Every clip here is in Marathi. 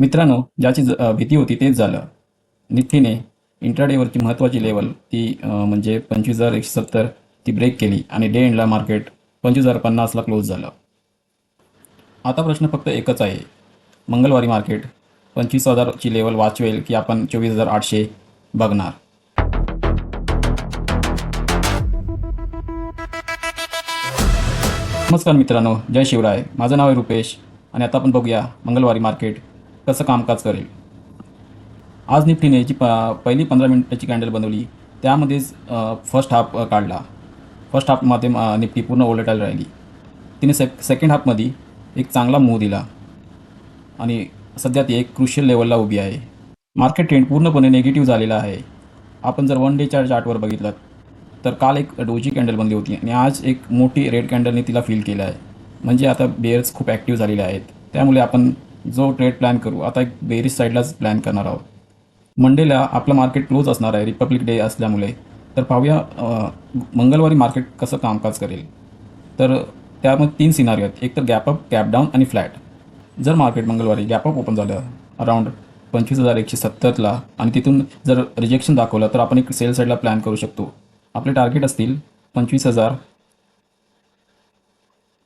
मित्रांनो ज्याची भीती होती तेच झालं. निफ्टीने इंट्राडेवरची महत्त्वाची लेवल ती म्हणजे पंचवीस हजार एकशे सत्तर ती ब्रेक केली आणि डे एंडला मार्केट पंचवीस हजार पन्नासला क्लोज झालं. आता प्रश्न फक्त एकच आहे. मंगळवारी मार्केट पंचवीस हजारची लेवल वाचवेल की आपण चोवीस हजार आठशे बघणार? नमस्कार मित्रांनो जय शिवराय. माझं नाव आहे रुपेश आणि आता आपण बघूया मंगळवारी मार्केट कसं कामकाज करेल? आज निफ्टीने जी प पहिली पंधरा मिनिटाची कॅन्डल बनवली त्यामध्येच फर्स्ट हाफ काढला. फर्स्ट हाफमध्ये निफ्टी पूर्ण ओलटायला राहिली. तिने सेक सेकंड हाफमध्ये एक चांगला मूव दिला. आणि सध्या ती एक क्रुशियल लेवलला उभी आहे. मार्केट ट्रेंड पूर्णपणे निगेटिव्ह झालेला आहे. आपण जर वन डेच्या चार्टवर बघितलं तर काल एक डोजी कॅन्डल बनली होती आणि आज एक मोठी रेड कॅन्डलने तिला फील केलं आहे. म्हणजे आता बेअर्स खूप ॲक्टिव्ह झालेले आहेत. त्यामुळे आपण जो ट्रेड प्लॅन करू. आता एक बेरीज साईडलाच प्लॅन करणार आहोत. मंडेला आपलं मार्केट क्लोज असणार आहे रिपब्लिक डे असल्यामुळे. तर पाहूया मंगळवारी मार्केट कसं कामकाज करेल. तर त्यामध्ये तीन सिनारी आहेत. एक तर गॅपअप गॅप डाऊन आणि फ्लॅट जर मार्केट मंगळवारी गॅपअप ओपन झालं अराऊंड पंचवीस हजार एकशे सत्तरला आणि तिथून जर रिजेक्शन दाखवलं तर आपण एक सेल साईडला प्लॅन करू शकतो. आपले टार्गेट असतील पंचवीस हजार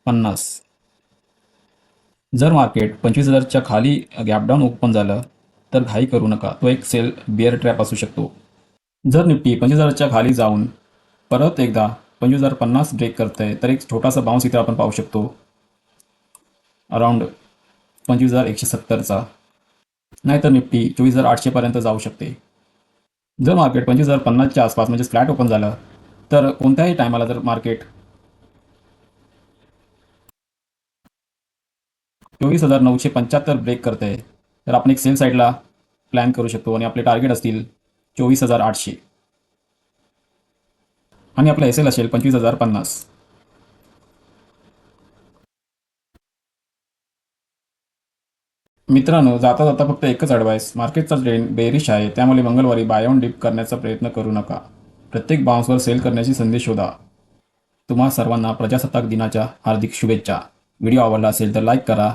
पन्नास. जर मार्केट पंचवीस हजारच्या खाली गॅपडाऊन ओपन झालं तर घाई करू नका. तो एक सेल बिअर ट्रॅप असू शकतो. जर निफ्टी पंचवीस हजारच्या खाली जाऊन परत एकदा पंचवीस हजार पन्नास ब्रेक करतंय तर एक छोटासा बाउन्स इथे आपण पाहू शकतो. अराऊंड पंचवीस हजार एकशे सत्तरचा. नाहीतर निफ्टी चोवीस हजार आठशेपर्यंत जाऊ शकते. जर मार्केट पंचवीस हजार पन्नासच्या आसपास म्हणजे फ्लॅट ओपन झालं तर कोणत्याही टायमाला जर मार्केट चोवीस हजार नऊशे पंच्याहत्तर ब्रेक करते तर आपण एक सेल साईडला प्लॅन करू शकतो आणि आपले टार्गेट असतील चोवीस हजार आठशे. आणि आपला एस एल असेल पंचवीस हजार पन्नास. मित्रांनो जाता जाता फक्त एकच ॲडवाईस मार्केटचा ट्रेंड बेरिश आहे. त्यामुळे मंगळवारी बाय ऑन डिप करण्याचा प्रयत्न करू नका. प्रत्येक बाउन्सवर सेल करण्याची संधी शोधा. तुम्हा सर्वांना प्रजासत्ताक दिनाच्या हार्दिक शुभेच्छा. व्हिडिओ आवडला असेल तर लाईक करा.